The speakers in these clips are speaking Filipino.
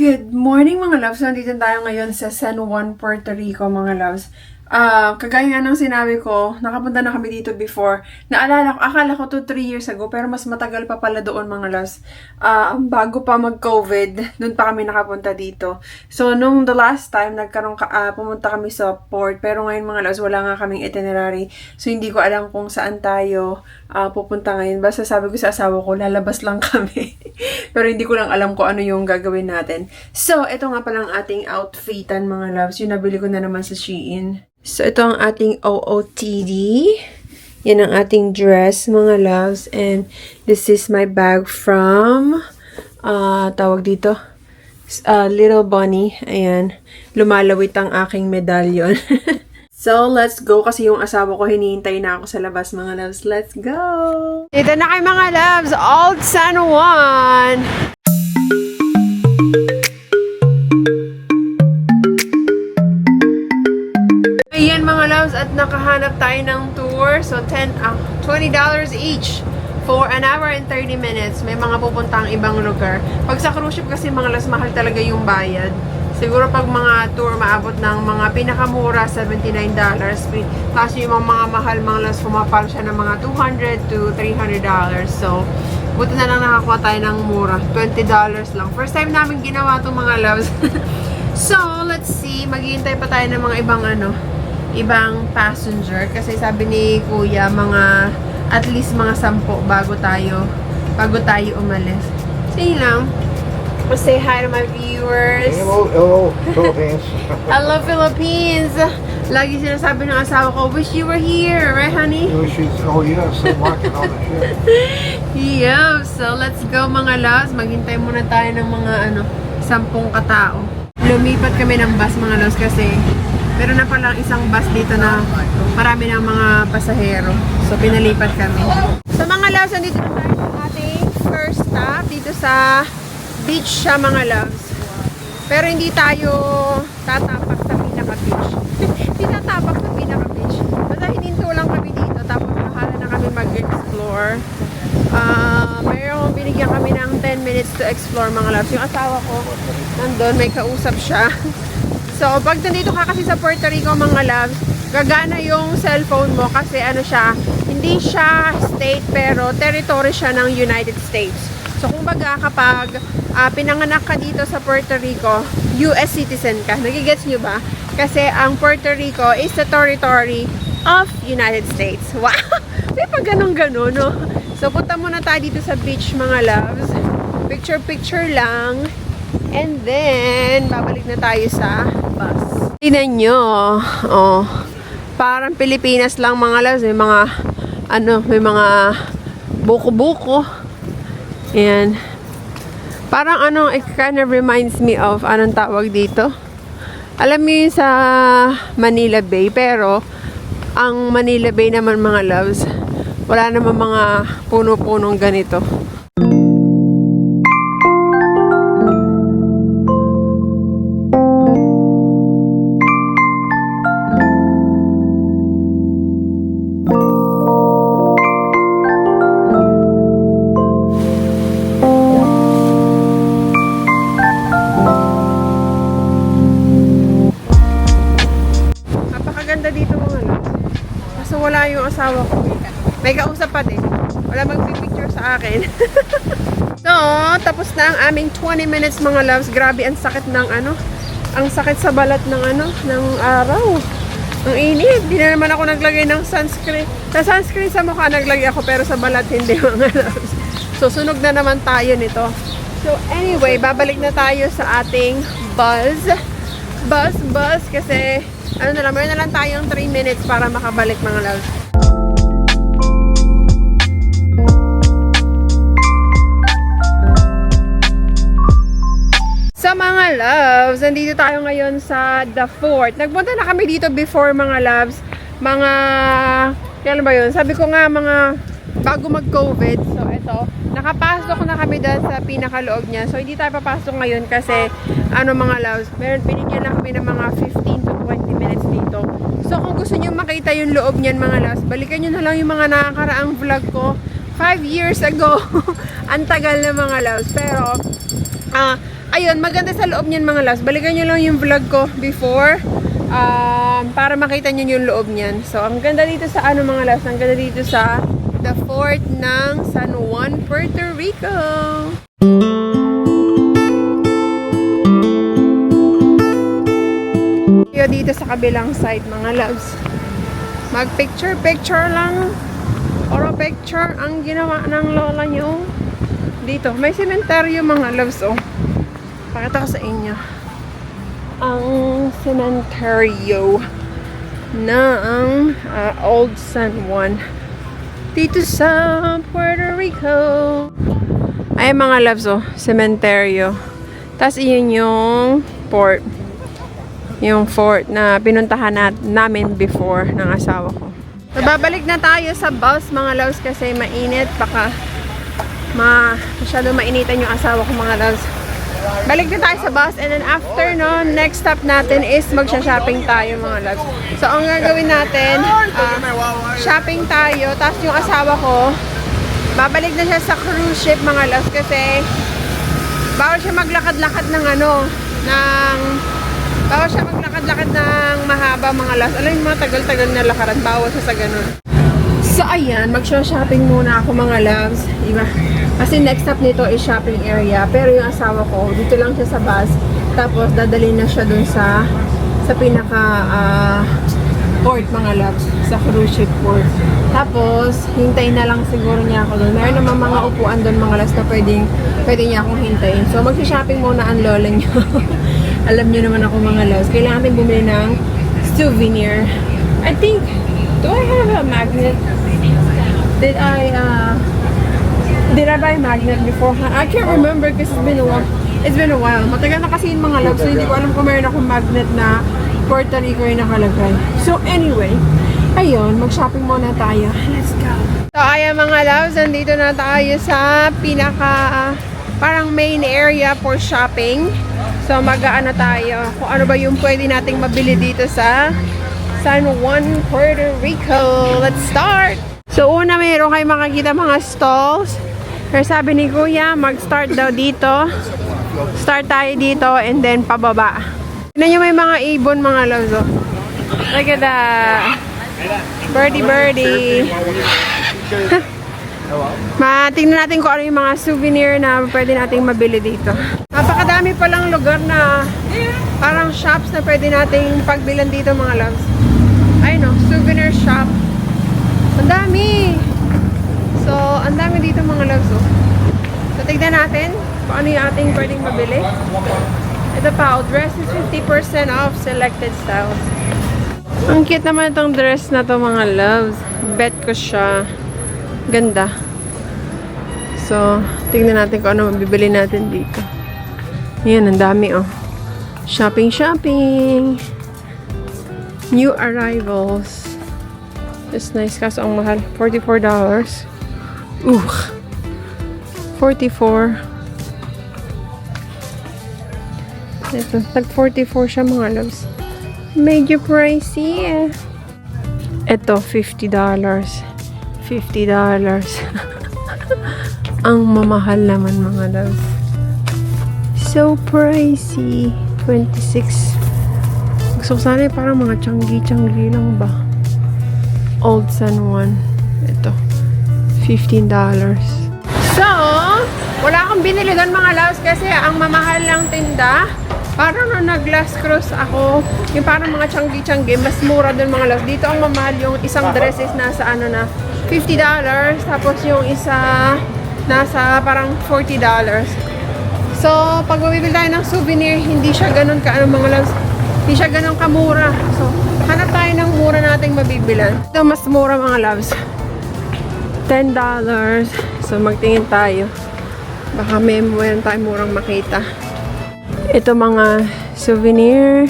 Good morning mga loves! Nandito tayo ngayon sa San Juan, Puerto Rico mga loves. Ah, kagaya nga ng sinabi ko, nakapunta na kami dito before. Naalala ko, akala ko to 3 years ago, pero mas matagal pa pala doon mga loves. Ah, bago pa mag-COVID, doon pa kami nakapunta dito. So, nung the last time, nagkaroon ka, ah, pumunta kami sa port, pero ngayon mga loves, wala nga kaming itinerary. So, hindi ko alam kung saan tayo ah, pupunta ngayon. Basta sabi ko sa asawa ko, lalabas lang kami. pero hindi ko lang alam kung ano yung gagawin natin. So, ito nga palang ating outfitan mga loves. Yung nabili ko na naman sa Shein. So, ito ang ating OOTD. Yan ang ating dress, mga loves. And this is my bag from, ah tawag dito, ah, Little Bunny. Ayan. Lumalawit ang aking medallion. so, let's go. Kasi yung asawa ko, hinihintay na ako sa labas, mga loves. Let's go! Dito na kayo, mga loves. Old San Juan! At nakahanap tayo ng tour. So 10 ah, $20 each for an hour and 30 minutes. May mga pupuntang ibang lugar. Pag sa cruise ship kasi mga loves mahal talaga yung bayad. Siguro pag mga tour maabot ng mga pinakamura $79. Kasi yung mga mahal mga loves pumapal siya ng mga 200 to $300. So buti na lang nakakuha tayo ng mura. $20 lang. First time namin ginawa itong mga loves. so, let's see. Maghihintay pa tayo ng mga ibang ano, ibang passenger kasi sabi ni kuya mga at least mga sampo bago tayo bago tayo umalis. Sige lang. I'll say hi to my viewers. Hello, hello, Philippines. Hello Philippines! Lagi sinasabi ng asawa ko, wish you were here, right honey? She's, oh yes, I'm working on the ship. Yeah, so let's go mga loves. Maghintay muna tayo ng mga ano, sampung katao. Lumipat kami ng bus mga loves kasi meron na palang isang bus dito na marami ng mga pasahero. So pinalipat kami. So mga loves, andito na tayo sa ating first stop dito sa beach siya mga loves. Pero hindi tayo tatapak sa pinaka-beach. hindi tatapak sa pinaka-beach. Basta hininto lang kami dito tapos bahala na kami mag-explore. Ah, mayroong binigyan kami ng 10 minutes to explore mga loves. Yung asawa ko, nandun, may kausap siya. so, pag nandito ka kasi sa Puerto Rico mga loves, gagana yung cellphone mo kasi ano siya, hindi siya state pero territory siya ng United States. So, kumbaga kapag ah, pinanganak ka dito sa Puerto Rico, US citizen ka. Nagigets nyo ba? Kasi ang Puerto Rico is the territory of United States. Wow! May pag ganun-ganun, no? So, punta muna tayo dito sa beach, mga loves. Picture-picture lang. And then, babalik na tayo sa bus. Tingnan nyo. Oh. Parang Pilipinas lang, mga loves. May mga, ano, may mga buko-buko. Ayan. Parang ano, it kind of reminds me of, anong tawag dito? Alam mo sa Manila Bay, pero ang Manila Bay naman mga loves, wala naman mga puno-punong ganito. Aming 20 minutes mga loves. Grabe, ang sakit ng ano. Ang sakit sa balat ng ano, ng araw. Ang init. Di na naman ako naglagay ng sunscreen. Sa sunscreen sa mukha naglagay ako pero sa balat hindi mga loves. So, sunog na naman tayo nito. So, anyway, babalik na tayo sa ating buzz. Bus, bus, kasi ano na lang, meron na lang tayong 3 minutes para makabalik mga loves. Sa mga loves, nandito tayo ngayon sa The Fort. Nagpunta na kami dito before mga loves. Mga, kailan ba yun? Sabi ko nga mga bago mag-COVID. So, ito, nakapasok na kami dahil sa pinakaloob niya. So, hindi tayo papasok ngayon kasi, ano mga loves, meron, binigyan lang kami ng mga 15 to 20 minutes dito. So, kung gusto niyo makita yung loob niyan mga loves, balikan niyo na lang yung mga nakakaraang vlog ko. 5 years ago. Ang tagal na mga loves. Pero, ah, ayun, maganda sa loob niyan mga loves. Balikan nyo lang yung vlog ko before um, para makita nyo yung loob niyan. So, ang ganda dito sa ano mga loves, ang ganda dito sa the fort ng San Juan, Puerto Rico. Dito sa kabilang side mga loves. Mag picture picture lang or picture ang ginawa ng lola nyo. Dito, may sementeryo mga loves oh. Pakita ko sa inyo. Ang sementeryo ng ah, Old San Juan dito sa Puerto Rico. Ay mga loves oh, sementeryo. Tapos iyon yung port. Yung fort na pinuntahan na, namin before ng asawa ko. So, babalik na tayo sa bus mga loves kasi mainit. Baka ma masyado mainitan yung asawa ko mga loves. Balik na tayo sa bus and then after no, next stop natin is magsha-shopping tayo mga loves. So ang gagawin natin, ah, shopping tayo, tapos yung asawa ko, babalik na siya sa cruise ship mga loves kasi bawal siya maglakad-lakad ng ano, ng bawal siya maglakad-lakad ng mahaba mga loves. Alam yung mga tagal-tagal na lakaran, bawal siya sa ganun. So, ayan, mag-shopping muna ako mga loves. Diba? Kasi next stop nito is shopping area. Pero yung asawa ko, dito lang siya sa bus. Tapos, dadalhin na siya dun sa sa pinaka ah, port mga loves. Sa cruise ship port. Tapos, hintayin na lang siguro niya ako doon. Meron naman mga upuan doon mga loves na pwedeng, pwede niya akong hintayin. So, mag-shopping muna ang lola niyo. Alam niyo naman ako mga loves. Kailangan natin bumili ng souvenir. I think, do I have a magnet? Did I, uh, did I buy magnet before? I can't remember because it's been a while. It's been a while. Matagal na kasi yung mga loves, so hindi ko alam kung meron akong magnet na Puerto Rico yung nakalagay. So anyway, ayun, mag-shopping muna tayo. Let's go. So ayan mga loves, nandito na tayo sa pinaka, parang main area for shopping. So mag-ano tayo, kung ano ba yung pwede nating mabili dito sa San Juan, Puerto Rico. Let's start! So una mayroon kayo makakita mga stalls. Pero sabi ni Kuya, mag-start daw dito. Start tayo dito and then pababa. Tignan nyo may mga ibon mga loves. oh. Look at that. Birdie birdie. Ma, tingnan natin kung ano yung mga souvenir na pwede nating mabili dito. Napakadami palang lugar na parang shops na pwede nating pagbilan dito mga loves. Ayun no, souvenir shop. Ang dami! So, ang dami dito mga loves oh. So, tignan natin kung ano yung ating pwedeng mabili. Ito pa, oh, dress is 50% off selected styles. Ang cute naman itong dress na to mga loves. Bet ko siya. Ganda. So, tignan natin kung ano mabibili natin dito. Ayan, ang dami oh. Shopping, shopping! New arrivals. It's nice kaso ang mahal. $44. Ooh. 44. Ito, tag 44 siya mga loves. Medyo pricey eh. Ito, $50. $50. ang mamahal naman mga loves. So pricey. 26. Gusto ko sana parang mga tiyanggi-tiyanggi lang ba? Old San Juan. Ito. $15. So, wala akong binili doon mga loves kasi ang mamahal lang tinda. Parang nung nag-last cruise ako, yung parang mga tiyanggi-tiyanggi, mas mura doon mga loves. Dito ang mamahal yung isang dress is nasa ano na, $50. Tapos yung isa, nasa parang $40. So, pag bumibili tayo ng souvenir, hindi siya ganun ka, ano mga loves, hindi siya ganun kamura. So, hanap tayo ng mura nating mabibilan. Ito, mas mura mga loves. $10. So, magtingin tayo. Baka may meron tayong murang makita. Ito mga souvenir.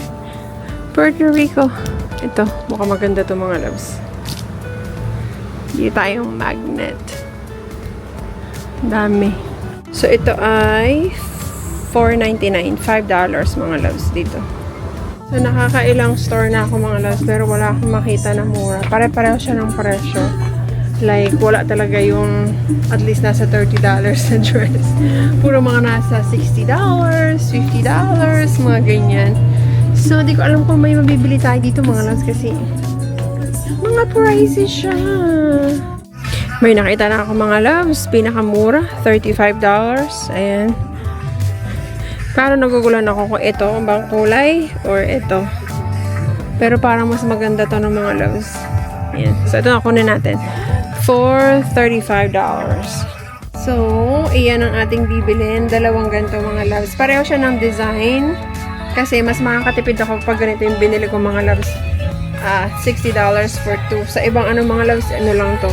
Puerto Rico. Ito, mukhang maganda to mga loves. Dito tayong magnet. Dami. So, ito ay $4.99. $5 mga loves dito. So, nakakailang store na ako mga loves pero wala akong makita na mura. Pare-pareho siya ng presyo. Like, wala talaga yung at least nasa $30 na dress. Puro mga nasa $60, $50, mga ganyan. So, di ko alam kung may mabibili tayo dito mga loves kasi mga pricey siya. May nakita na ako mga loves. Pinakamura. $35. Ayan. Parang nagugulan ako kung ito ang bang kulay or ito. Pero parang mas maganda to ng mga loves. Ayan. So, ito na kunin natin. For $35. So, iyan ang ating bibilin. Dalawang ganito mga loves. Pareho siya ng design. Kasi mas makakatipid ako pag ganito yung binili ko mga loves. Ah, $60 for two. Sa ibang ano mga loves, ano lang to.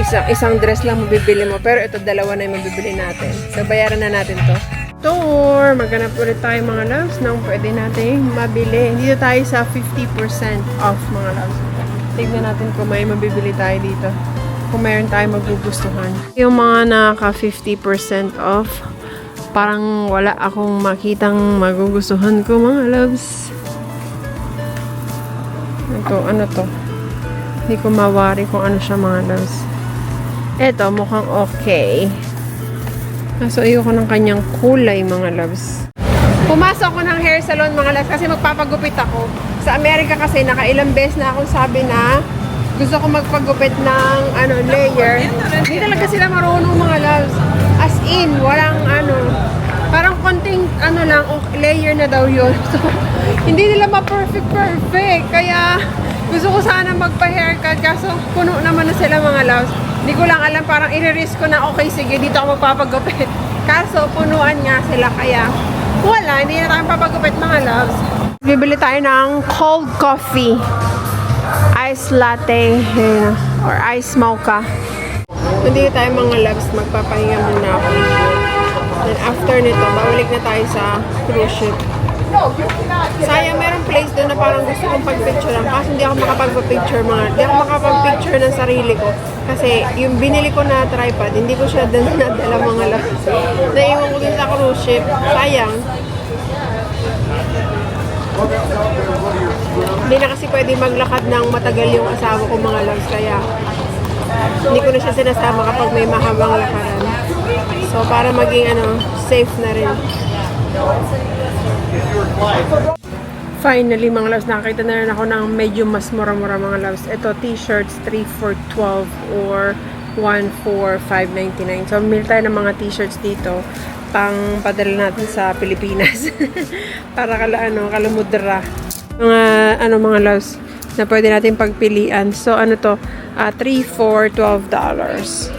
Isang, isang dress lang mabibili mo. Pero ito, dalawa na yung mabibili natin. So, bayaran na natin to. Store! Maghanap ulit tayo mga loves ng pwede natin mabili. Dito tayo sa 50% off mga loves. Tignan natin kung may mabibili tayo dito. Kung mayroon tayo magugustuhan. Yung mga naka 50% off, parang wala akong makitang magugustuhan ko mga loves. Ito, ano to? Hindi ko mawari kung ano siya mga loves. Ito, mukhang okay. Kaso ayoko ng kanyang kulay mga loves. Pumasok ko ng hair salon mga loves kasi magpapagupit ako. Sa Amerika kasi nakailang beses na akong sabi na gusto ko magpagupit ng ano layer. Hindi talaga sila marunong mga loves. As in, walang ano, parang konting ano lang, okay, layer na daw yun. So, hindi nila ma-perfect perfect. Kaya gusto ko sana magpa-haircut kaso puno naman na sila mga loves. Hindi ko lang alam, parang i-risk ko na okay, sige, dito ako magpapagupit. Kaso punuan nga sila kaya wala, hindi na tayo papagupit mga loves. Bibili tayo ng cold coffee. Ice latte or ice mocha. Hindi tayo mga loves, magpapahinga muna ako. Then after nito, babalik na tayo sa cruise ship. Sayang, merong place doon na parang gusto kong pagpicturean. Kaso hindi ako makapag-picture mga, hindi ako makapag-picture ng sarili ko. Kasi yung binili ko na tripod, hindi ko siya doon nadala mga loves. Naiwan ko din sa cruise ship. Sayang. Hindi na kasi pwede maglakad ng matagal yung asawa ko mga loves. Kaya hindi ko na siya sinasama kapag may mahabang lakaran. So, para maging ano, safe na rin. Finally, mga loves, nakakita na rin ako ng medyo mas mura-mura mga loves. Ito, t-shirts, 3 for 12 or 1 for 5.99. So, bumili tayo ng mga t-shirts dito pang padala natin sa Pilipinas. Para kala, ano, kalamudra. Mga, ano, mga loves na pwede natin pagpilian. So, ano to? Ah, 3 for 12 dollars.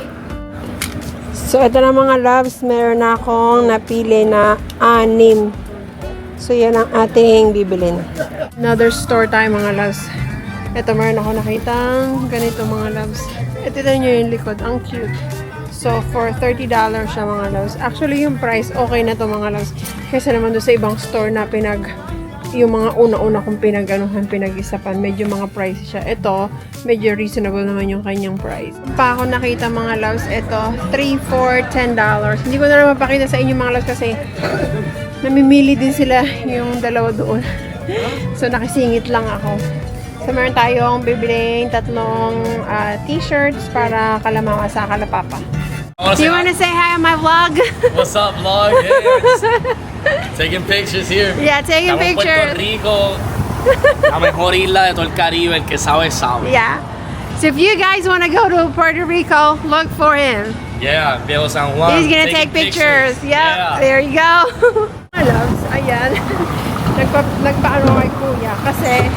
So, ito na mga loves, meron akong napili na anim. So, yan ang ating bibilin. Another store tayo mga loves. Ito, meron ako nakitang ganito mga loves. Ito na nyo yung likod. Ang cute. So, for $30 siya mga loves. Actually, yung price, okay na to mga loves. Kasi naman doon sa ibang store na pinag yung mga una-una kong pinag-anuhan, pinag-isapan, medyo mga price siya. Ito, medyo reasonable naman yung kanyang price. Pa ako nakita mga loves, ito, 3 for $10. Hindi ko na naman mapakita sa inyo mga loves kasi namimili din sila yung dalawa doon. so, nakisingit lang ako. So, meron tayong bibiling tatlong ah, t-shirts para kalamawa sa kalapapa. Do you want to say hi on my vlog? What's up, vlog? Just taking pictures here. yeah, taking Estamos en Puerto pictures. Rico, la mejor isla de todo el Caribe, el que sabe, sabe. Yeah. So, if you guys want to go to Puerto Rico, look for him. Yeah, Viejo San Juan. He's gonna taking take pictures. Yep, Yeah. there you go. Loves, ayan. Nagpa, nagpaano kay kuya kasi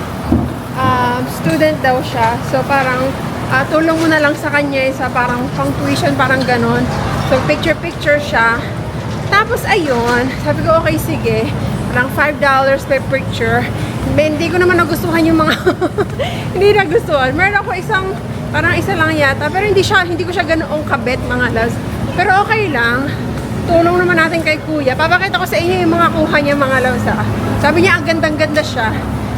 um, student daw siya. So parang ah, tulong mo na lang sa kanya eh, sa parang pang tuition, parang ganon. So picture-picture siya. Tapos ayun, sabi ko okay sige. Parang $5 per picture. Ba, hindi ko naman nagustuhan yung mga hindi nagustuhan. Meron ako isang parang isa lang yata pero hindi siya hindi ko siya ganoong kabet mga loves. Pero okay lang. Tulong naman natin kay kuya. Papakita ko sa inyo yung mga kuha niya mga loves. Sabi niya ang gandang-ganda siya.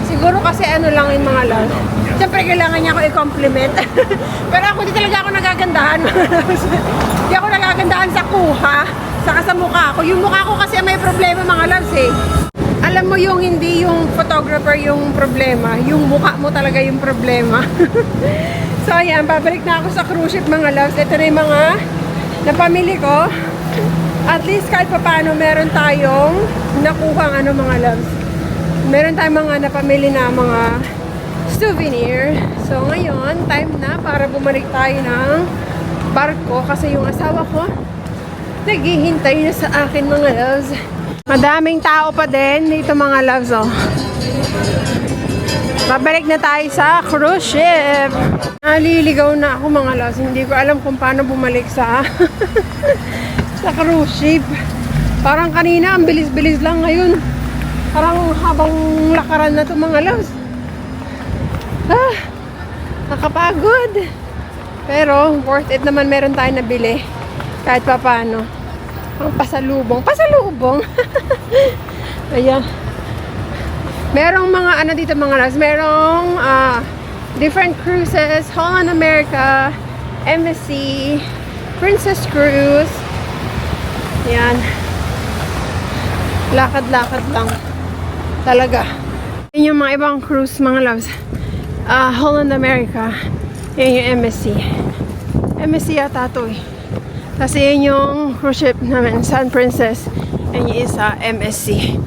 Siguro kasi ano lang yung mga loves. Siyempre kailangan niya ako i-compliment. pero ako di talaga ako nagagandahan mga loves. Di ako nagagandahan sa kuha. Saka sa mukha ko. Yung mukha ko kasi may problema mga loves eh. Alam mo yung hindi yung photographer yung problema, yung mukha mo talaga yung problema. So ayan, pabalik na ako sa cruise ship mga loves. Ito na yung mga napamili ko. At least kahit pa paano meron tayong nakuha ano mga loves. Meron tayong mga napamili na mga souvenir. So ngayon, time na para bumalik tayo ng barko kasi yung asawa ko naghihintay na sa akin mga loves. Madaming tao pa din dito mga loves oh. Babalik na tayo sa cruise ship. Naliligaw na ako mga loves. Hindi ko alam kung paano bumalik sa sa cruise ship. Parang kanina, ang bilis-bilis lang ngayon. Parang habang lakaran na to mga loves. Ah, nakapagod. Pero worth it naman meron tayo nabili. Kahit pa paano. Ang pasalubong. Pasalubong! Ayan. Merong mga ano dito mga loves. Merong ah, different cruises. Holland America, MSC, Princess Cruise. Yan. Lakad-lakad lang. Talaga. Yan yung mga ibang cruise mga loves. Ah, Holland America. Yan yung MSC. MSC yata to eh. Kasi yan yung cruise ship namin, Sun Princess. Yan yung isa, MSC.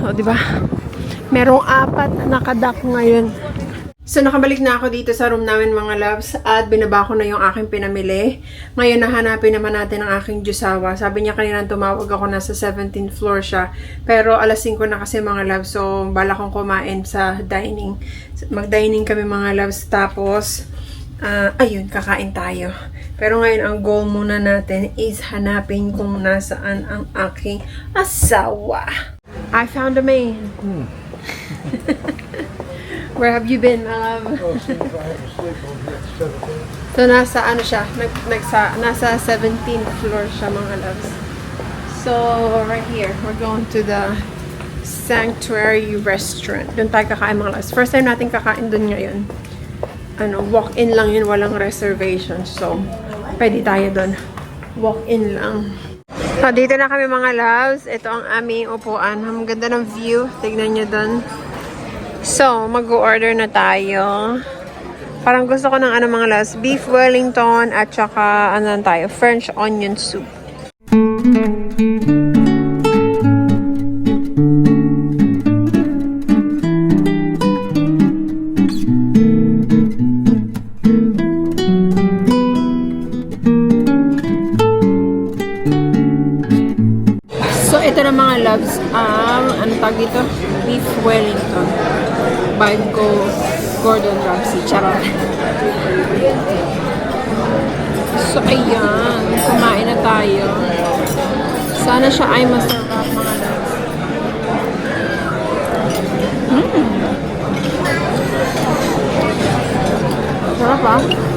O, di ba? Merong apat na nakadak ngayon. So, nakabalik na ako dito sa room namin mga loves at binaba ko na yung aking pinamili. Ngayon, nahanapin naman natin ang aking jusawa. Sabi niya kanina tumawag ako, nasa 17th floor siya. Pero alas 5 na kasi mga loves, so bala kong kumain sa dining. Mag-dining kami mga loves, tapos, ah, ayun, kakain tayo. Pero ngayon, ang goal muna natin is hanapin kung nasaan ang aking asawa. I found a man. Where have you been, my love? Oh, see if I have to sleep over here at 17. So, nasa ano siya? Nag, nagsa, nasa 17th floor siya, mga loves. So, right here, we're going to the Sanctuary Restaurant. Doon tayo kakain, mga loves. First time natin kakain doon ngayon. Ano, walk-in lang yun, walang reservation. So, pwede tayo doon. Walk-in lang. So, dito na kami mga loves. Ito ang aming upuan. Ang ganda ng view. Tignan nyo doon. So, mag-order na tayo. Parang gusto ko ng ano mga loves, beef wellington at saka ano tayo, French onion soup. So, ito na mga loves, ang ano tag dito? Beef Wellington by Go Gordon Ramsay. Charot. So, ayan. Kumain na tayo. Sana siya ay masarap mga loves. Mm. Sarap ah.